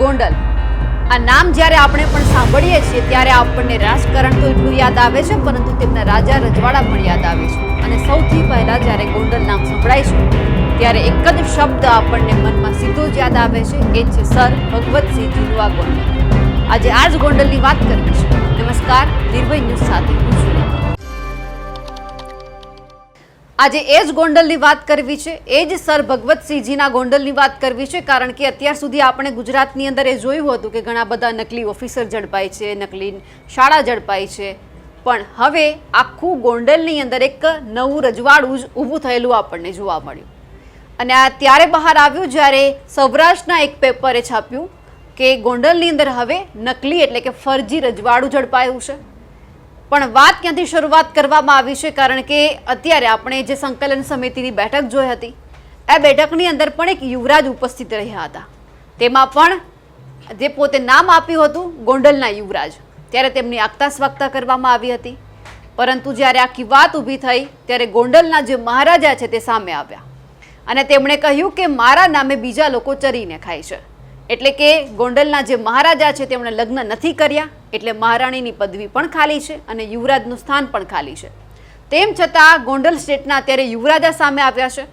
ગોંડલ. આ નામ જ્યારે આપણે પણ સાંભળીએ છીએ, ત્યારે આપણને રાજકારણ તો એટલું યાદ આવે છે, પરંતુ તેમના રાજા રજવાડા પણ યાદ આવે છે. અને સૌથી પહેલાં જ્યારે ગોંડલ નામ સંભળાય છે, ત્યારે એક જ શબ્દ આપણને મનમાં સીધો જ યાદ આવે છે, એ છે, સર ભગવતસિંહજીનું આ ગોંડલ. આજે આ જ ગોંડલની વાત કરવી છે નમસ્કાર નિર્ભય ન્યૂઝ સાથે હું છું. આજે એ જ ગોંડલની વાત કરવી છે, એ જ સર ભગવતસિંહજીના ગોંડલની વાત કરવી છે, કારણ કે અત્યાર સુધી આપણે ગુજરાતની અંદર એ જોયું હતું કે ઘણા બધા નકલી ઓફિસર ઝડપાય છે, નકલી શાળા ઝડપાય છે, પણ હવે આખું ગોંડલની અંદર એક નવું રજવાડું જ ઊભું થયેલું આપણને જોવા મળ્યું. અને આ ત્યારે બહાર આવ્યું જ્યારે સૌરાષ્ટ્રના એક પેપરે છાપ્યું કે ગોંડલની અંદર હવે નકલી એટલે કે ફરજી રજવાડું ઝડપાયું છે. પણ વાત ક્યાંથી શરૂઆત કરવામાં આવી છે? કારણ કે અત્યારે આપણે જે સંકલન સમિતિની બેઠક જોઈ હતી, એ બેઠકની અંદર પણ એક યુવરાજ ઉપસ્થિત રહ્યા હતા. તેમાં પણ જે પોતે નામ આપ્યું હતું, ગોંડલના યુવરાજ. ત્યારે તેમની આગતા સ્વાગતા કરવામાં આવી હતી. પરંતુ જ્યારે આખી વાત ઊભી થઈ, ત્યારે ગોંડલના જે મહારાજા છે તે સામે આવ્યા. અને તેમણે કહ્યું કે મારા નામે બીજા લોકો ચરીને ખાય છે. એટલે કે ગોંડલના જે મહારાજા છે તેમણે લગ્ન નથી કર્યા, એટલે મહારાણીની પદવી પણ ખાલી છે અને યુવરાજનું સ્થાન પણ ખાલી છે. તેમ છતાં ગોંડલ સ્ટેટના અત્યારે યુવરાજા સામે આવ્યા છે.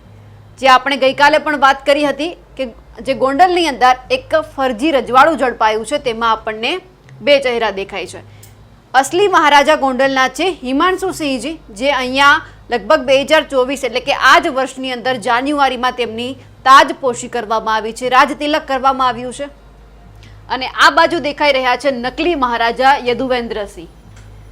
જે આપણે ગઈકાલે પણ વાત કરી હતી કે જે ગોંડલની અંદર એક ફરજી રજવાડું ઝડપાયું છે, તેમાં આપણને બે ચહેરા દેખાય છે. અસલી મહારાજા ગોંડલના છે હિમાંશુ સિંહજી, જે અહીંયા લગભગ બે હજાર ચોવીસ, એટલે કે આ જ વર્ષની અંદર જાન્યુઆરીમાં તેમની તાજપોશી કરવામાં આવી છે, રાજતિલક કરવામાં આવ્યું છે. અને આ બાજુ દેખાઈ રહ્યા છે નકલી મહારાજા યદુવેન્દ્રસિંહ.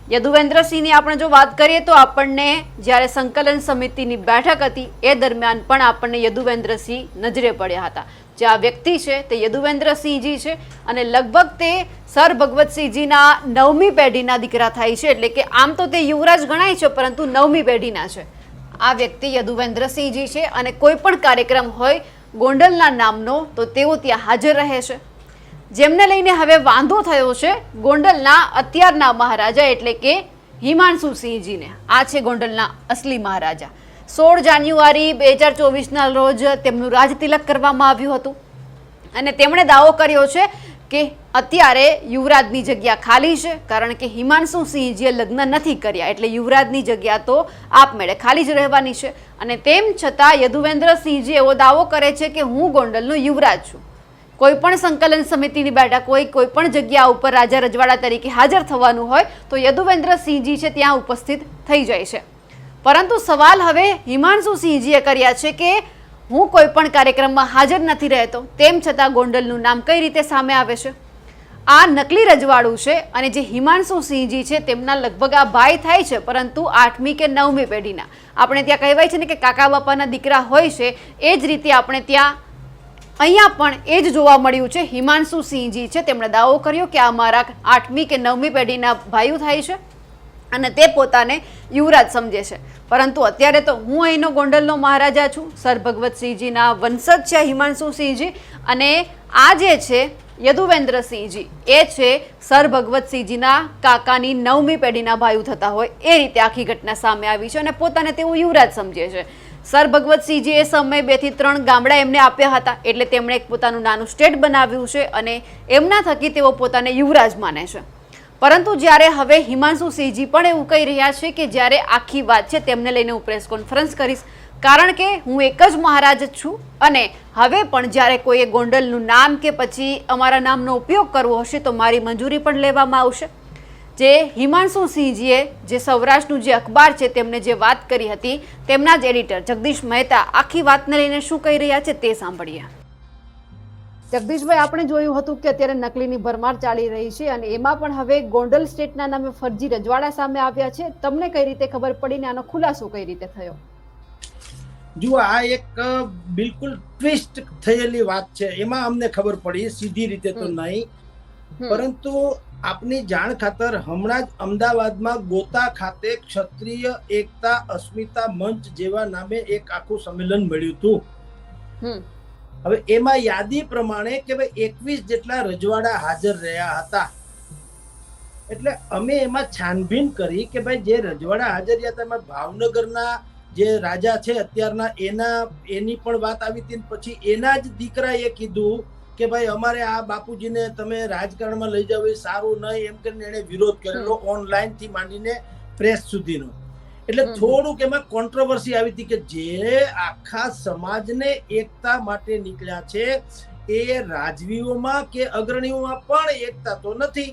યદુવેન્દ્રસિંહની આપણે જો વાત કરીએ તો આપણને જ્યારે સંકલન સમિતિની બેઠક હતી, એ દરમિયાન પણ આપણને યદુવેન્દ્રસિંહ નજરે પડ્યા હતા. જે આ વ્યક્તિ છે, તે યદુવેન્દ્રસિંહજી છે અને લગભગ તે સર ભગવતસિંહજીના નવમી પેઢીના દીકરા થાય છે, એટલે કે આમ તો તે યુવરાજ ગણાય છે, પરંતુ નવમી પેઢીના છે. આ વ્યક્તિ યદુવેન્દ્રસિંહજી છે અને કોઈ પણ કાર્યક્રમ હોય ગોંડલના નામનો, તો તેઓ ત્યાં હાજર રહે છે. જેમને લઈને હવે વાંધો થયો છે, ગોંડલના અત્યારના મહારાજા એટલે કે હિમાંશુ સિંહજીને. આ છે ગોંડલના અસલી મહારાજા. સોળ જાન્યુઆરી બે હજાર ચોવીસના રોજ તેમનું રાજતિલક કરવામાં આવ્યું હતું. અને તેમણે દાવો કર્યો છે કે અત્યારે યુવરાજની જગ્યા ખાલી છે, કારણ કે હિમાંશુ સિંહજીએ લગ્ન નથી કર્યા. એટલે યુવરાજની જગ્યા તો આપમેળે ખાલી જ રહેવાની છે. અને તેમ છતાં યદુવેન્દ્રસિંહજી એવો દાવો કરે છે કે હું ગોંડલનો યુવરાજ છું. કોઈ પણ સંકલન સમિતિની બેઠક હોય, કોઈ પણ જગ્યા ઉપર રાજા રજવાડા તરીકે હાજર થવાનું હોય, તો યદુવેન્દ્રસિંહજી છે ત્યાં ઉપસ્થિત થઈ જાય છે. પરંતુ સવાલ હવે હિમાંશુ સિંહજીએ કર્યા છે કે હું કોઈ પણ કાર્યક્રમમાં હાજર નથી રહેતો, તેમ છતાં ગોંડલનું નામ કઈ રીતે સામે આવે છે? આ નકલી રજવાડું છે અને જે હિમાંશુ સિંહજી છે તેમના લગભગ આ ભાઈ થાય છે, પરંતુ આઠમી કે નવમી પેઢીના. આપણે ત્યાં કહેવાય છે ને કે કાકા બાપાના દીકરા હોય છે, એ જ રીતે આપણે ત્યાં અહીંયા પણ એ જ જોવા મળ્યું છે. હિમાંશુ સિંહજી છે. તેમણે દાવો કર્યો કે આ મારા આઠમી કે નવમી પેઢીના ભાઈઓ થાય છે અને તે પોતાને યુવરાજ સમજે છે. પરંતુ અત્યારે તો હું અહીંનો ગોંડલનો મહારાજા છું. સર ભગવતસિંહજીના વંશજ છે હિમાંશુ સિંહજી અને આ જે છે યદુવેન્દ્રસિંહજી એ છે સર ભગવતસિંહજીના કાકાની નવમી પેઢીના ભાઈઓ થતા હોય. એ રીતે આખી ઘટના સામે આવી છે અને પોતાને તેવું યુવરાજ સમજે છે. સર ભગવતસિંહજી એ સમયે બેથી ત્રણ ગામડા એમને આપ્યા હતા. એટલે તેમણે એક પોતાનું નાનું સ્ટેટ બનાવ્યું છે અને એમના થકી તેઓ પોતાને યુવરાજ માને છે. પરંતુ જ્યારે હવે હિમાંશુ સિંહજી પણ એવું કહી રહ્યા છે કે જ્યારે આખી વાત છે તેમને લઈને હું પ્રેસ કોન્ફરન્સ કરીશ. કારણ કે હું એક જ મહારાજ છું અને હવે પણ જ્યારે કોઈએ ગોંડલનું નામ કે પછી અમારા નામનો ઉપયોગ કરવો હશે તો મારી મંજૂરી પણ લેવામાં આવશે. જે હિમાંશુ સિંહજીએ જે સૌરાષ્ટ્રનું જે અખબાર છે તેમને જે વાત કરી હતી તેમના જ એડિટર જગદીશ મહેતા આખી વાતને લઈને શું કહી રહ્યા છે તે સાંભળીએ. જગદીશભાઈ આપણે જોયું હતું કે અત્યારે નકલીની ભરમાર ચાલી રહી છે અને એમાં પણ હવે ગોંડલ સ્ટેટના નામે ફરજી રજવાડા સામે આવ્યા છે. તમને કઈ રીતે ખબર પડી ને આનો ખુલાસો કઈ રીતે થયો? જુઓ આ એક બિલકુલ ટ્વિસ્ટ થયેલી વાત છે. એમાં અમને ખબર પડી સીધી રીતે તો. નહીં. પરંતુ આપની જાણ ખાતર હમણાં જ અમદાવાદમાં ગોતા ખાતે ક્ષત્રિય એકતા અસ્મિતા મંચ જેવા નામે એક આખું સંમેલન મળ્યું હતું. હવે એમાં યાદી પ્રમાણે કે ભાઈ એકવીસ જેટલા રજવાડા હાજર રહ્યા હતા. એટલે અમે એમાં છાનબીન કરી કે ભાઈ જે રજવાડા હાજર રહ્યા હતા એમાં ભાવનગરના જે રાજા છે અત્યારના એના એની પણ વાત આવી હતી પછી એના જ દીકરાએ કીધું કે ભાઈ અમારે આ બાપુજીને તમે રાજકારણમાં લઈ જાવ એ સારું નહીં એમ કરીને એને વિરોધ કરેલો ઓનલાઈનથી માંડીને પ્રેસ સુધીનો. એટલે થોડુંક એમાં કોન્ટ્રોવર્સી આવી હતી કે જે આખા સમાજને એકતા માટે નીકળ્યા છે એ રાજવીઓમાં કે અગ્રણીઓમાં પણ એકતા તો નથી.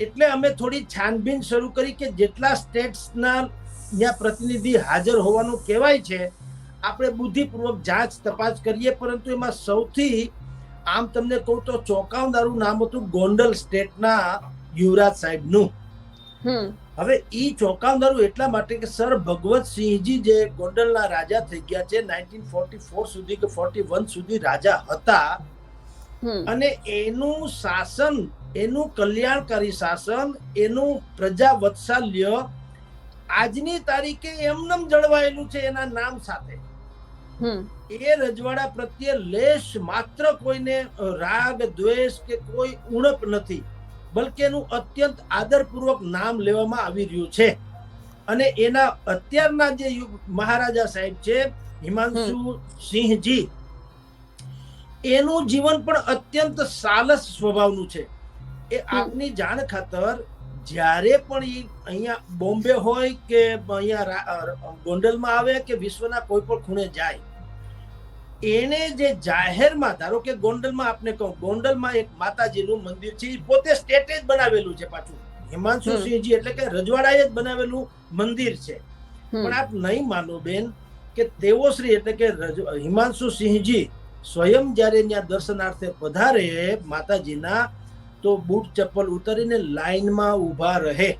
એટલે અમે થોડી છાનબીન શરૂ કરી કે જેટલા સ્ટેટ્સના ત્યાં પ્રતિનિધિ હાજર હોવાનું કહેવાય છે આપણે બુદ્ધિપૂર્વક જાંચ તપાસ કરીએ પરંતુ એમાં સૌથી આમ તમને કહું તો ચોંકાવનારું નામ હતું ગોંડલ સ્ટેટના યુવરાજ સાહેબનું. હવે ઈ ચોંકાવનારું એટલા માટે કે સર ભગવતસિંહજી જે ગોંડલના રાજા થઈ ગયા છે 1944 સુધી કે 41 સુધી રાજા હતા અને એનું શાસન એનું કલ્યાણકારી શાસન એનું પ્રજા વત્સલ્ય આજની તારીખે એમનેમ જળવાયેલું છે એના નામ સાથે. એ રજવાડા પ્રત્યે લેશ માત્ર કોઈને રાગ દ્વેષ કે કોઈ ઉણપ નથી બલકે એનું અત્યંત આદરપૂર્વક નામ લેવામાં આવી રહ્યું છે. અને એના અત્યારના જે મહારાજા સાહેબ છે હિમાંશુ સિંહજી એનું જીવન પણ અત્યંત સાલસ સ્વભાવનું છે. એ આપની જાણ ખાતર જ્યારે પણ એ અહીંયા બોમ્બે હોય કે અહીંયા ગોંડલમાં આવે કે વિશ્વના કોઈ પણ ખૂણે જાય એને જે જાહેરમાં ધારો કે ગોંડલમાં આપને કહું ગોંડલમાં એક માતાજીનું મંદિર છે એ પોતે સ્ટેટે જ બનાવેલું છે પાછું. હિમાંશુ સિંહજી એટલે કે રજવાડાએ જ બનાવેલું મંદિર છે. પણ આપ નહીં માનો બેન કે દેવોશ્રી એટલે કે રજ- હિમાંશુ સિંહજી સ્વયં જ્યારે ત્યાં દર્શનાર્થે પધારે માતાજીના તો બૂટ ચપ્પલ ઉતારીને લાઈનમાં ઊભા રહે.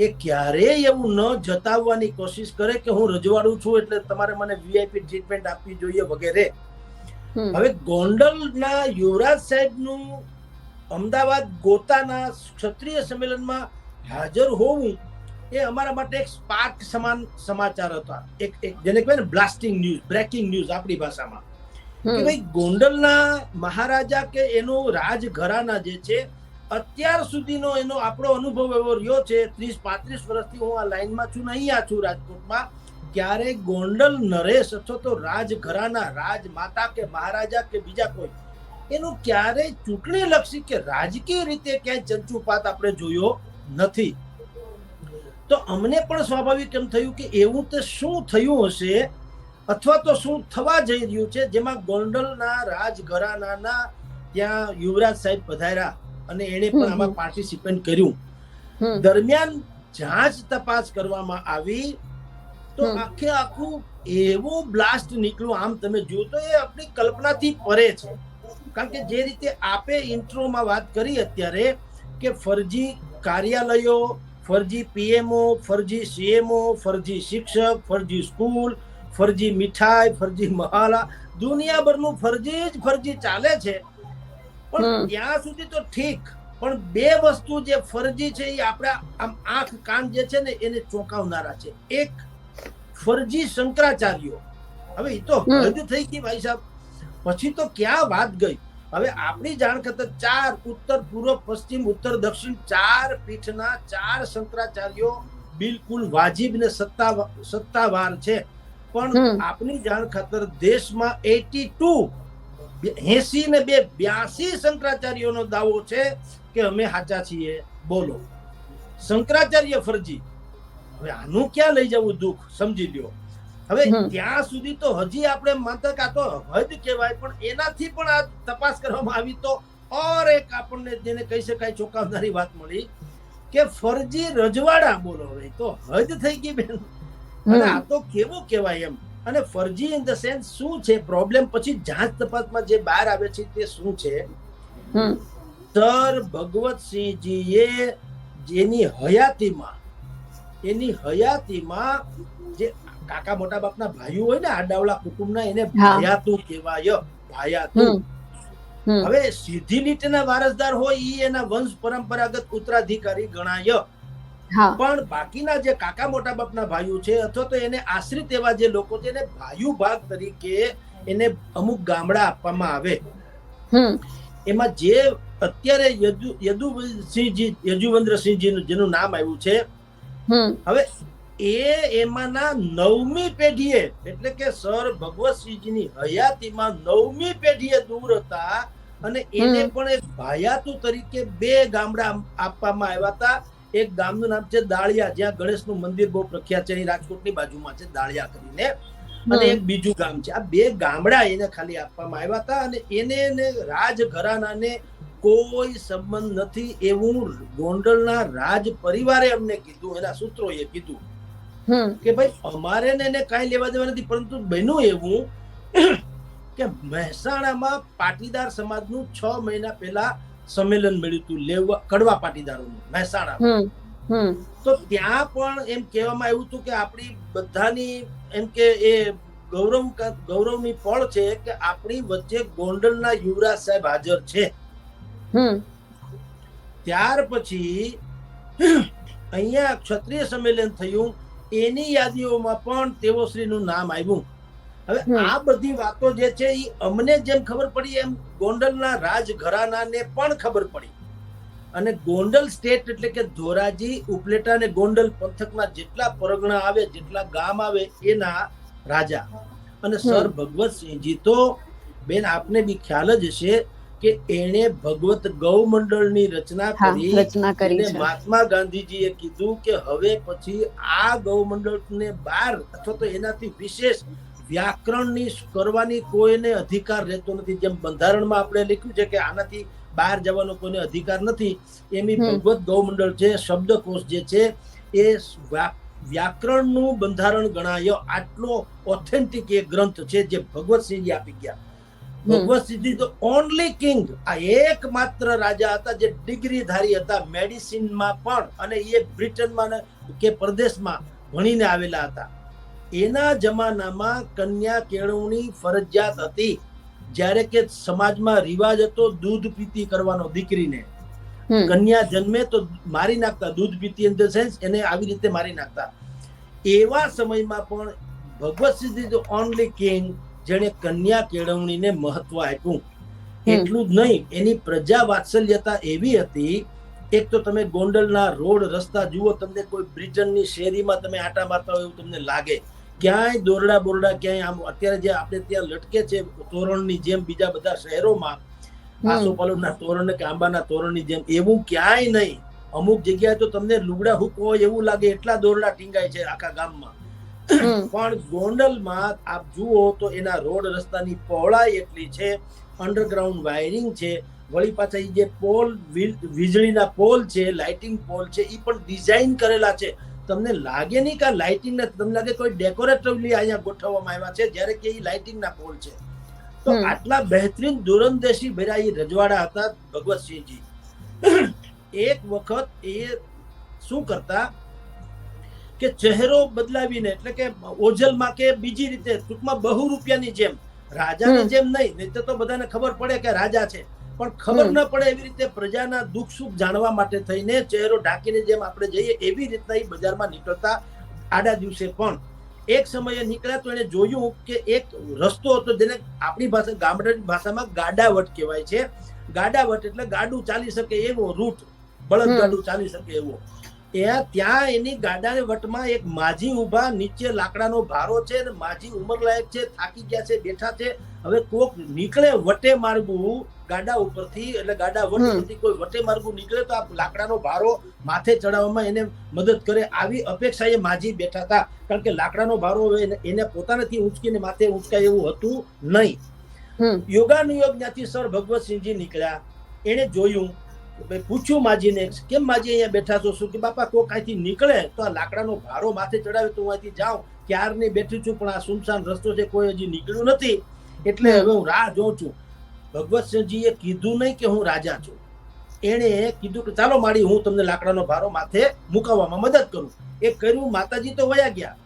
એ ક્યારેય એવું ન જતાવવાની કોશિશ કરે કે હું રજવાડું છું એટલે તમારે મને વીઆઈપી ટ્રીટમેન્ટ આપવી જોઈએ વગેરે. હવે ગોંડલના યુવરાજ સાહેબનું અમદાવાદ ગોતાના ક્ષત્રિય સંમેલનમાં હાજર હોવું એ અમારા માટે એક સ્પાર્ક સમાન સમાચાર હતા. એક એક જેને કહેવાય ને બ્લાસ્ટિંગ ન્યૂઝ બ્રેકિંગ ન્યૂઝ આપણી ભાષામાં. કે ભાઈ ગોંડલના મહારાજા કે એનો રાજઘરાના જે છે અત્યાર સુધીનો એનો આપણો અનુભવ એવો રહ્યો છે, ત્રીસ, પાંત્રીસ વર્ષથી હું આ લાઈનમાં છું નહીં આ છું રાજકોટમાં, ક્યારે ગોંડલ, નરેશ અથવા તો રાજઘરાના રાજમાતા કે મહારાજા કે બીજા કોઈ, એનું ક્યારેય ચૂંટણી લક્ષી કે રાજકીય રીતે ક્યાંય ચંચુપાત આપણે જોયો નથી. તો અમને પણ સ્વાભાવિક એમ થયું કે એવું તે શું થયું હશે અથવા તો શું થવા જઈ રહ્યું છે, જેમાં ગોંડલના, રાજઘરાનાના ત્યાં યુવરાજ સાહેબ પધાર્યા. અને એણે પણ આમાં. પાર્ટિસિપેટ કર્યું. દરમિયાન જાંચ તપાસ કરવામાં આવી તો આખે આખું એવું બ્લાસ્ટ નીકળ્યો. આમ તમે જો તો એ આપણી કલ્પનાથી પરે છે. કારણ કે જે રીતે આપે ઇન્ટ્રોમાં વાત કરી અત્યારે કે ફરજી કાર્યાલયો ફરજી પીએમઓ ફરજી સીએમઓ ફરજી શિક્ષક ફરજી સ્કૂલ ફરજી મીઠાઈ ફરજી મહાલા દુનિયાભરનું ફરજી જ ફરજી ચાલે છે. પણ ત્યાં સુધી તો ઠીક. પણ બે વસ્તુ જે ફરજી છે એ આપણા આમ આંખ કાન જે છે ને એને ચોંકાવનારા છે. એક ફરજી શંકરાચાર્યો. હવે એ તો હદ થઈ ગઈ ભાઈ સાહેબ. પછી તો ક્યાં વાત ગઈ? હવે આપણી જાણ કરતા ચાર ઉત્તર પૂર્વ પશ્ચિમ ઉત્તર દક્ષિણ ચાર પીઠના ચાર શંકરાચાર્યો બિલકુલ વાજિબ ને સત્તા સત્તાવાર છે. પણ આપની જાણ ખાતર દેશમાં એટી ટુ એસી ને બે બ્યાસી શંકરાચાર્યોનો દાવો છે કે અમે સાચા છીએ. બોલો. શંકરાચાર્ય ફરજી. હવે આનું ક્યાં લઈ જવું દુઃખ? સમજી લ્યો. હવે ત્યાં સુધી તો હજી આપણે માનતા કે તો હદ કહેવાય પણ એનાથી પણ આ તપાસ કરવામાં આવી તો ઓર એક આપણને જેને કહી શકાય ચોંકાવનારી વાત મળી કે ફરજી રજવાડા બોલો હવે તો હદ થઈ ગઈ બેન. અને આ તો કેવું કહેવાય એમ? અને ફરજી ઇન ધ સેન્સ શું છે? પ્રોબ્લેમ પછી જાંચ તપાસમાં જે બહાર આવે છે તે શું છે? સર ભગવતસિંહજીએ જેની હયાતીમાં એની હયાતીમાં જે કાકા મોટા બાપના ભાઈઓ હોય ને આડાવલા કુટુંબના એને ભાયાતું કહેવાય ભાયાતું. હવે સીધી લીટીના વારસદાર હોય એ એના વંશ પરંપરાગત ઉત્તરાધિકારી ગણાય. પણ બાકીના જે કાકા મોટા બાપના ભાઈઓ છે અથવા તો એને આશ્રિત એવા જે લોકો છે એને ભાઈઓ ભાગ તરીકે એને અમુક ગામડા આપવામાં આવે. એમાં જે અત્યારે યદુ યદુસિંહજી યજુવંદ્રસિંહજી જેનું નામ આવ્યું છે હવે એ એમાંના નવમી પેઢીએ એટલે કે સર ભગવતસિંહજીની હયાતીમાં નવમી પેઢીએ દૂર હતા અને એને પણ એક ભાયાતુ તરીકે બે ગામડા આપવામાં આવ્યા હતા. એક ગામનું નામ છે દાળિયા જ્યાં ગણેશનું મંદિર બહુ પ્રખ્યાત છે રાજકોટની બાજુમાં છે દાળિયા કરીને. અને એક બીજું ગામ છે. આ બે ગામડા એને ખાલી આપવામાં આવ્યા હતા અને એને ને રાજઘરાનાને કોઈ સંબંધ નથી એવું ગોંડલના રાજ પરિવારે અમને કીધું એના સૂત્રોએ કીધું કે ભાઈ અમારે ને એને કાંઈ લેવા દેવા નથી પરંતુ બન્યું એવું કે મહેસાણામાં પાટીદાર સમાજનું છ મહિના પહેલા સંમેલન મળ્યું હતું લેવા કડવા પાટીદારોનું મહેસાણા. તો ત્યાં પણ એમ કહેવામાં આવ્યું હતું કે આપણી બધાની એમ કે એ ગૌરવ ગૌરવની પળ છે કે આપણી વચ્ચે ગોંડલના યુવરાજ સાહેબ હાજર છે. ત્યાર પછી અહીંયા ક્ષત્રિય સંમેલન થયું. એની યાદીઓમાં પણ તેઓશ્રીનું નામ આવ્યું. હવે આ બધી વાતો જે છે એ અમને જેમ ખબર પડી એમ ગોંડલના રાજઘરાનાને પણ ખબર પડી. અને ગોંડલ સ્ટેટ એટલે કે ધોરાજી ઉપલેટા અને ગોંડલ પંથકના જેટલા પરગણા આવે જેટલા ગામ આવે એના રાજા. અને સર ભગવતસિંહજી તો બેન આપને બી ખ્યાલ જ હશે કે એણે ભગવત ગૌ મંડળની રચના કરી રચના કરી મહાત્મા ગાંધીજીએ કીધું કે હવે પછી આ ગૌ મંડળને બહાર અથવા તો એનાથી વિશેષ વ્યાકરણની કરવાની કોઈને અધિકાર રહેતો નથી. જેમ બંધારણમાં આપણે લખ્યું છે કે આનાથી બહાર જવાનો કોઈને અધિકાર નથી એમની ભગવત ગૌમંડળ છે શબ્દકોશ જે છે એ વ્યાકરણનું બંધારણ ગણાય. આટલો ઓથેન્ટિક એ ગ્રંથ છે જે ભગવતસિંહજી આપી ગયા. ભગવતસિંહજી તો ઓનલી કિંગ આ એકમાત્ર રાજા હતા જે ડિગ્રી ધારી હતા મેડિસિનમાં પણ અને એ બ્રિટનમાં કે પ્રદેશમાં ભણીને આવેલા હતા. એના જમાનામાં કન્યા કેળવણી ફરજિયાત હતી. જ્યારે કે સમાજમાં રિવાજ હતો દૂધ પીતી કરવાનો દીકરીને. કન્યા જન્મે તો મારી નાખતા દૂધ પીતી ઇન ધ સેન્સ એને આવી રીતે મારી નાખતા. એવા સમયમાં પણ ભગવતસિંહ ઇઝ ઓનલી કિંગ જેણે કન્યા કેળવણીને મહત્વ આપ્યું. એટલું જ નહીં એની પ્રજા વાત્સલ્યતા એવી હતી એક તો તમે ગોંડલના રોડ રસ્તા જુઓ તમને કોઈ બ્રિજનની શેરીમાં તમે આટા મારતા હોય એવું તમને લાગે. ક્યાંય દોરડા બોરડા ક્યાંય આમ અત્યારે જે આપણે ત્યાં લટકે છે તોરણની જેમ બીજા બધા શહેરોમાં. આસોપાલવના તોરણ કે આંબાના તોરણની જેમ એવું ક્યાંય નહીં. અમુક જગ્યાએ તો તમને લુગડા હુક હોય એવું લાગે એટલા દોરડા ટીંગાય છે આખા ગામમાં. પણ ગોંડલમાં આપ જુઓ તો એના રોડ રસ્તાની પહોળાઈ એટલી છે અંડરગ્રાઉન્ડ વાયરિંગ છે વળી પાછા એ જે પોલ વીજળીના પોલ છે લાઇટિંગ પોલ છે એ પણ ડિઝાઇન કરેલા છે. તમને લાગે નહીં કે લાઇટિંગ ના તમને લાગે કોઈ ડેકોરેટિવલી અહીંયા ગોઠવવામાં આવ્યા છે જ્યારે કે એ લાઇટિંગના પોલ છે. તો આટલા બહેતરીન દૂરંદેશી ભર્યા એ રજવાડા હતા ભગવતસિંહજી એક વખત એ શું કરતા કે ચહેરો બદલાવીને એટલે કે ઓજલમાં કે બીજી રીતે ટૂંકમાં બહુ રૂપિયાની જેમ રાજાની. જેમ નહીં નહીં તો બધાને ખબર પડે કે રાજા છે. પણ ખબર ન પડે એવી રીતે પ્રજાના દુઃખ સુખ જાણવા માટે થઈને ચહેરો ઢાંકીને જેમ આપણે જઈએ એવી રીતના એ બજારમાં નીકળતા આડા દિવસે પણ. એક સમયે નીકળ્યા તો એને જોયું કે એક રસ્તો હતો જેને આપણી ભાષા ગામડાની ભાષામાં ગાડાવટ કહેવાય છે. ગાડાવટ એટલે ગાડું ચાલી શકે એવો રૂટ બળદ. ગાડું ચાલી શકે એવો. એ ત્યાં એની ગાડાને વટમાં એક માજી ઊભા નીચે લાકડાનો ભારો છે અને માજી ઉંમરલાયક છે થાકી ગયા છે બેઠા છે. હવે કોક નીકળે વટે માર્ગું ગાડા ઉપરથી એટલે ગાડા વટ ઉપરથી કોઈ વટે માર્ગું નીકળે તો આ લાકડાનો ભારો માથે ચડાવવામાં એને મદદ કરે આવી અપેક્ષા એ માજી બેઠા હતા. કારણ કે લાકડાનો ભારો હવે એને- પોતાનેથી ઊંચકીને માથે ઊંચકાય એવું હતું નહીં. યોગાનુયોગ ત્યાંથી સર ભગવતસિંહજી નીકળ્યા એને જોયું પૂછ્યું માજીને, કેમ માજી અહીંયા બેઠા છો? શું કે બાપા, કોક અહીંથી નીકળે તો આ લાકડાનો ભારો માથે ચડાવે તો હું અહીંથી જાઉં. ક્યારની બેઠી છું, પણ આ સુમસાન રસ્તો છે, કોઈ હજી નીકળ્યું નથી. એટલે હવે હું રાહ જોઉં છું. ભગવતસિંહજીએ કીધું નહીં કે હું રાજા છું. એણે કીધું કે ચાલો માડી હું તમને લાકડાનો ભારો માથે મુકાવવામાં મદદ કરું. એ કર્યું, માતાજી તો વયા ગયા.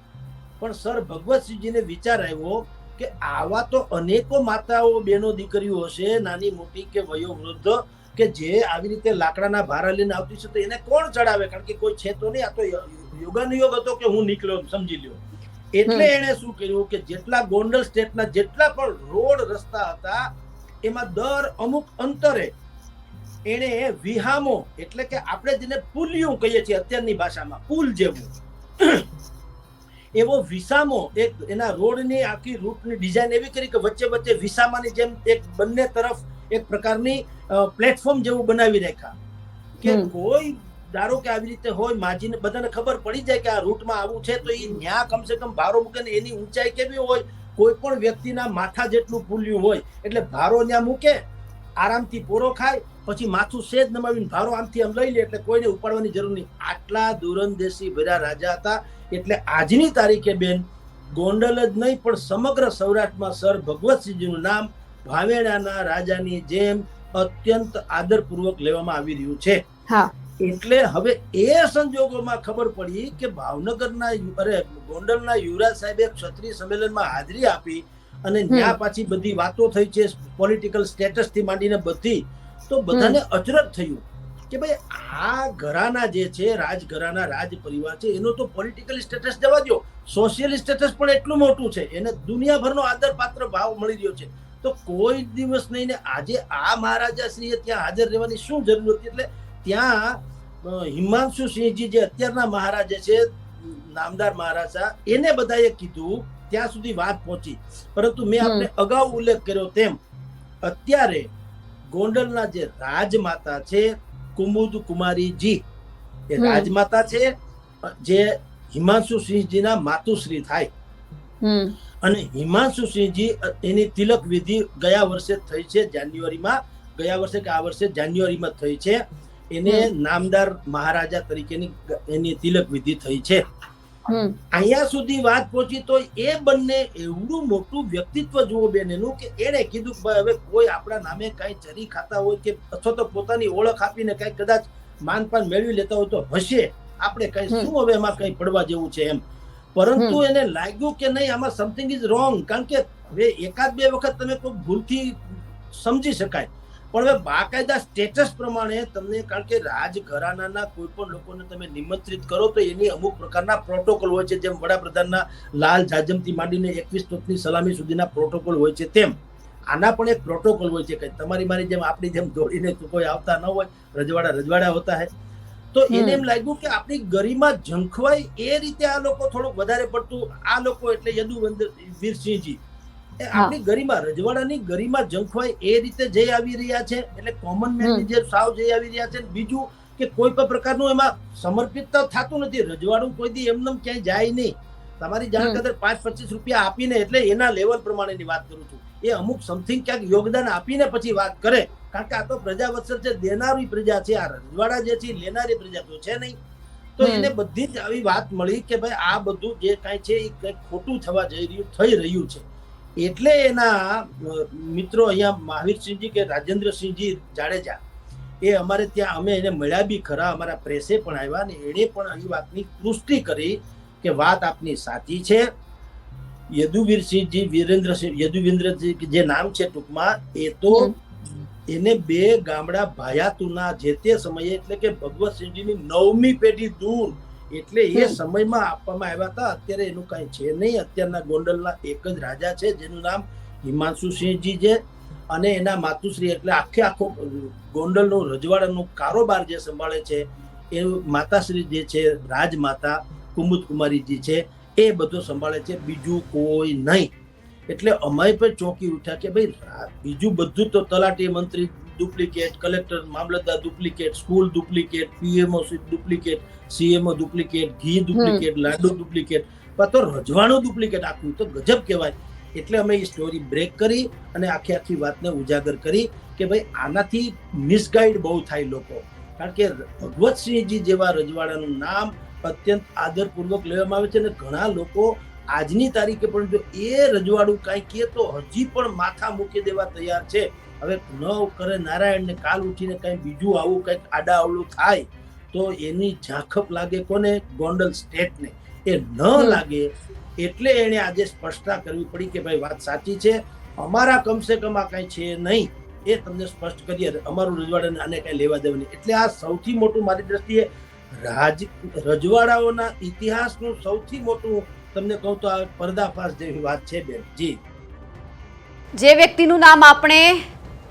પણ સર ભગવતસિંહજીને વિચાર આવ્યો કે આવા તો અનેકો માતાઓ બેનો દીકરીઓ હશે, નાની મોટી કે વયોવૃદ્ધ કે જે આવી રીતે લાકડાના ભારા લઈને આવતી છે તો એને કોણ ચડાવે? કારણ કે કોઈ છે તો નહીં. આ તો યોગાનુયોગ હતો કે હું નીકળ્યો સમજી લ્યો. એટલે. એણે શું કર્યું કે જેટલા ગોંડલ સ્ટેટના જેટલા પણ રોડ રસ્તા હતા એમાં દર અમુક અંતરે એણે વિહામો એટલે કે આપણે જેને પુલિયું કહીએ છીએ અત્યારની ભાષામાં પુલ જેવું એવો વિસામો એક એના રોડની આખી રૂટની ડિઝાઇન એવી કરી કે વચ્ચે વચ્ચે વિસામાની જેમ એક બંને તરફ એક પ્રકારની પ્લેટફોર્મ જેવું બનાવી રાખ્યા. કે કોઈ ધારો કે આવી રીતે હોય માજીને બધાને ખબર પડી જાય કે આ રૂટમાં આવું છે તો એ ન્યા કમસે કમ ભારો મૂકે ને એની ઊંચાઈ કેવી હોય? કોઈ પણ વ્યક્તિના માથા જેટલું ફૂલ્યું હોય એટલે ભારો ત્યાં મૂકે આરામથી પૂરો ખાય પછી માથું સેજ નમાવીને ભારો આમથી આમ લઈ લે એટલે કોઈને ઉપાડવાની જરૂર નહીં. આટલા દૂરંદેશી ભર્યા રાજા હતા. એટલે આજની તારીખે બેન ગોંડલ જ નહીં પણ સમગ્ર સૌરાષ્ટ્રમાં સર ભગવતસિંહજીનું નામ ભાવેણાના રાજાની જેમ અત્યંત આદરપૂર્વક લેવામાં આવી રહ્યું છે. એટલે હવે એ સંજોગોમાં ખબર પડી કે ભાવનગરના અરે ગોંડલના યુવરાજ સાહેબે ક્ષત્રિય સંમેલનમાં હાજરી આપી અને ત્યાં પાછી બધી વાતો થઈ છે પોલિટિકલ સ્ટેટસથી માંડીને બધી તો બધાને અચરજ થયું કે ભાઈ આ ઘરાના જે છે રાજઘરાના રાજ પરિવાર છે એનો તો પોલિટિકલ સ્ટેટસ જવા દો સોશિયલ સ્ટેટસ પણ એટલું મોટું છે એને દુનિયાભરનો આદર પાત્ર ભાવ મળી રહ્યો છે. તો કોઈ દિવસ નહીં ને આજે આ મહારાજા શ્રીએ ત્યાં હાજર રહેવાની શું જરૂર હતી? એટલે ત્યાં હિમાંશુ સિંહજી જે અત્યારના મહારાજા છે નામદાર મહારાજા એને બધાએ કીધું ત્યાં સુધી વાત પહોંચી. પરંતુ મેં આપણે અગાઉ ઉલ્લેખ કર્યો તેમ અત્યારે ગોંડલના જે રાજમાતા છે કુમુદ કુમારીજી એ રાજમાતા છે જે હિમાંશુ સિંહજીના માતુશ્રી થાય. અને હિમાંશુ સિંહજી એની તિલક વિધિ ગયા વર્ષે થઈ છે જાન્યુઆરીમાં. ગયા વર્ષે કે આ વર્ષે જાન્યુઆરીમાં થઈ છે. એને નામદાર મહારાજા તરીકેની એની તિલક વિધિ થઈ છે. અહીંયા સુધી વાત પહોંચી તો એ બંને એવડું મોટું વ્યક્તિત્વ જુઓ બેન એનું કે એને કીધું ભાઈ હવે કોઈ આપણા નામે કાંઈ ચરી ખાતા હોય કે અથવા તો પોતાની ઓળખ આપીને કાંઈ કદાચ માનપાન મેળવી લેતા હોય તો હશે. આપણે કઈ શું હવે એમાં કઈ પડવા જેવું છે એમ? પરંતુ એને લાગ્યું કે નહીં આમાં સમથિંગ ઇઝ રોંગ કારણ કે હવે એકાદ બે વખત તમે કોઈ ભૂલથી સમજી શકાય. પણ હવે બાકાયદા સ્ટેટસ પ્રમાણે તમને કારણ કે રાજઘરાનાના કોઈ પણ લોકોને તમે નિમંત્રિત કરો તો એની અમુક પ્રકારના પ્રોટોકોલ હોય છે. જેમ વડાપ્રધાનના લાલ જાજમથી માંડીને એકવીસ તોપની સલામી સુધીના પ્રોટોકોલ હોય છે તેમ. આના પણ એક પ્રોટોકોલ હોય છે કે તમારી મારી જેમ આપણી જેમ દોડીને કોઈ આવતા ન હોય. રજવાડા રજવાડા હોતા હે. તો એને એમ લાગ્યું કે આપણી ગરિમા ઝંખવાય એ રીતે આ લોકો થોડુંક વધારે પડતું આ લોકો એટલે યદુવંદર વીરસિંહજી. આપણી ગરિમા રજવાડાની ગરિમા ઝંખવાય એ રીતે જઈ આવી રહ્યા છે એટલે કોમન મેનની જે સાવ જઈ આવી રહ્યા છે. બીજું કે કોઈ પણ પ્રકારનું એમાં સમર્પિત થતું નથી રજવાડું કોઈ દી એમનેમ ક્યાંય જાય નહીં. તમારી જાણ. કદર પાંચ પચીસ રૂપિયા આપીને એટલે એના લેવલ પ્રમાણેની વાત કરું છું. એ અમુક સમથિંગ ક્યાંક યોગદાન આપીને પછી વાત કરે. કારણ કે આ તો પ્રજા વત્સલ છે દેનારી પ્રજા છે આ રજવાડા જે છે લેનારી પ્રજા તો છે નહીં. તો એને બધી જ આવી વાત મળી કે ભાઈ આ બધું જે કાંઈ છે એ કંઈક ખોટું થવા જઈ રહ્યું થઈ રહ્યું છે. એટલે એના મિત્રો અહીંયા મહાવીરસિંહજી કે રાજેન્દ્રસિંહજી જાડેજા એ અમારે ત્યાં અમે એને મળ્યા બી ખરા અમારા પ્રેસે પણ આવ્યા ને એણે પણ અહીં વાતની પુષ્ટિ કરી કે વાત આપની સાચી છે. યદુવીરસિંહજી વીરેન્દ્રસિંહ યદુવીન્દ્રસિંહ જે નામ છે ટૂંકમાં એ તો. એને બે ગામડા ભાયાતુના જે તે સમયે એટલે કે ભગવતસિંહજીની નવમી પેઢી દૂર એટલે એ સમયમાં આપવામાં આવ્યા હતા. અત્યારે એનું કાંઈ છે નહીં. અત્યારના ગોંડલના એક જ રાજા છે જેનું નામ હિમાંશુ સિંહજી છે. અને એના માતુશ્રી એટલે આખે આખો ગોંડલનો રજવાડાનો કારોબાર જે સંભાળે છે એ માતાશ્રી જે છે રાજમાતા કુમુદ કુમારીજી છે એ બધું સંભાળે છે. બીજું કોઈ નહીં. એટલે અમારી પણ ચોંકી ઉઠ્યા કે ભાઈ બીજું બધું તો તલાટી મંત્રી ડુપ્લિકેટ કલેક્ટર મામલતદાર duplicate school duplicate PMO duplicate CMO duplicate ઘી ડુપ્લિકેટ લાડુ ડુપ્લિકેટ તો રજવાડું ડુપ્લિકેટ આખું તો ગજબ કહેવાય. એટલે અમે એ સ્ટોરી બ્રેક કરી અને આખી આખી વાતને ઉજાગર કરી કે ભાઈ આનાથી મિસગાઈડ બહુ થાય લોકો. કારણ કે ભગવતસિંહજી જેવા રજવાડાનું નામ અત્યંત આદરપૂર્વક લેવામાં આવે છે અને ઘણા લોકો આજની તારીખે પણ જો એ રજવાડું કાંઈ કહે તો હજી પણ માથા મૂકી દેવા તૈયાર છે. હવે ન કરે નારાયણને કાલ ઉઠીને કાંઈ બીજું આવું કંઈક આડા અવળું થાય તો એની ઝાંખપ લાગે કોને? ગોંડલ સ્ટેટને. એ ન લાગે એટલે એણે આજે સ્પષ્ટતા કરવી પડી કે ભાઈ વાત સાચી છે. અમારા કમસે કમ આ કાંઈ છે નહીં. એ તમને સ્પષ્ટ કરીએ. અમારું રજવાડાને આને કાંઈ લેવા દેવા નહીં. એટલે આ સૌથી મોટું મારી દ્રષ્ટિએ રાજ રજવાડાઓના ઇતિહાસનું સૌથી મોટું તમને કહું તો આ પર્દાફાશ જેવી વાત છે, બેન. જી. જે વ્યક્તિનું નામ આપણે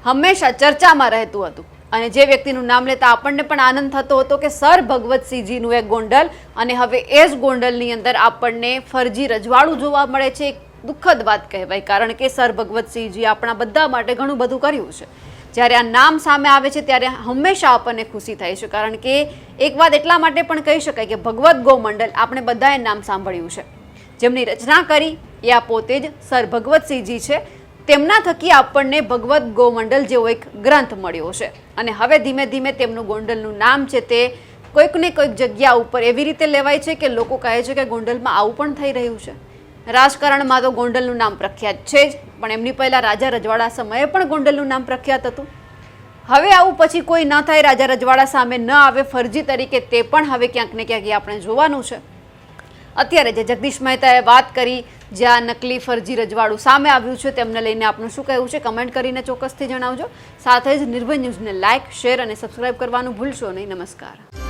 હંમેશા ચર્ચામાં રહેતું હતું અને જે વ્યક્તિનું નામ લેતા આપણને પણ આનંદ થતો હતો કે સર ભગવતસિંહજીનું એક ગોંડલ અને હવે એ જ ગોંડલની અંદર આપણને ફરજી રજવાડું જોવા મળે છે, એક દુઃખદ વાત કહેવાય, કારણ કે સર ભગવતસિંહજી આપણા બધા માટે ઘણું બધું કર્યું છે. જ્યારે આ નામ સામે આવે છે, ત્યારે હંમેશા આપણને ખુશી થાય છે, કારણ કે એક વાત એટલા માટે પણ કહી શકાય કે ભગવત ગોમંડલ આપણે બધાએ નામ સાંભળ્યું છે. જેમની રચના કરી, એ આ પોતે જ સર ભગવતસિંહજી છે. તેમના થકી આપણને ભગવદ્ ગોમંડલ જેવો એક ગ્રંથ મળ્યો છે. અને હવે ધીમે ધીમે તેમનું ગોંડલનું નામ છે તે કોઈક ને કોઈક જગ્યા ઉપર એવી રીતે લેવાય છે કે લોકો કહે છે કે ગોંડલમાં આવું પણ થઈ રહ્યું છે. રાજકારણમાં તો ગોંડલનું નામ પ્રખ્યાત છે જ, પણ એમની પહેલાં રાજા રજવાડા સમયે પણ ગોંડલનું નામ પ્રખ્યાત હતું. હવે આવું પછી કોઈ ન થાય, રાજા રજવાડા સામે ન આવે, ફરજી તરીકે તે પણ હવે ક્યાંક ને ક્યાંક આપણે જોવાનું છે. અત્યારે જે જગદીશ મહેતાએ વાત કરી જ્યાં નકલી ફરજી રજવાડું સામે આવ્યું છે, તેમને લઈને આપનું શું કહેવું છે, કમેન્ટ કરીને ચોક્કસથી જણાવજો. સાથે જ નિર્ભય ન્યૂઝને લાઇક શેર અને સબસ્ક્રાઇબ કરવાનું ભૂલશો નહીં. નમસ્કાર.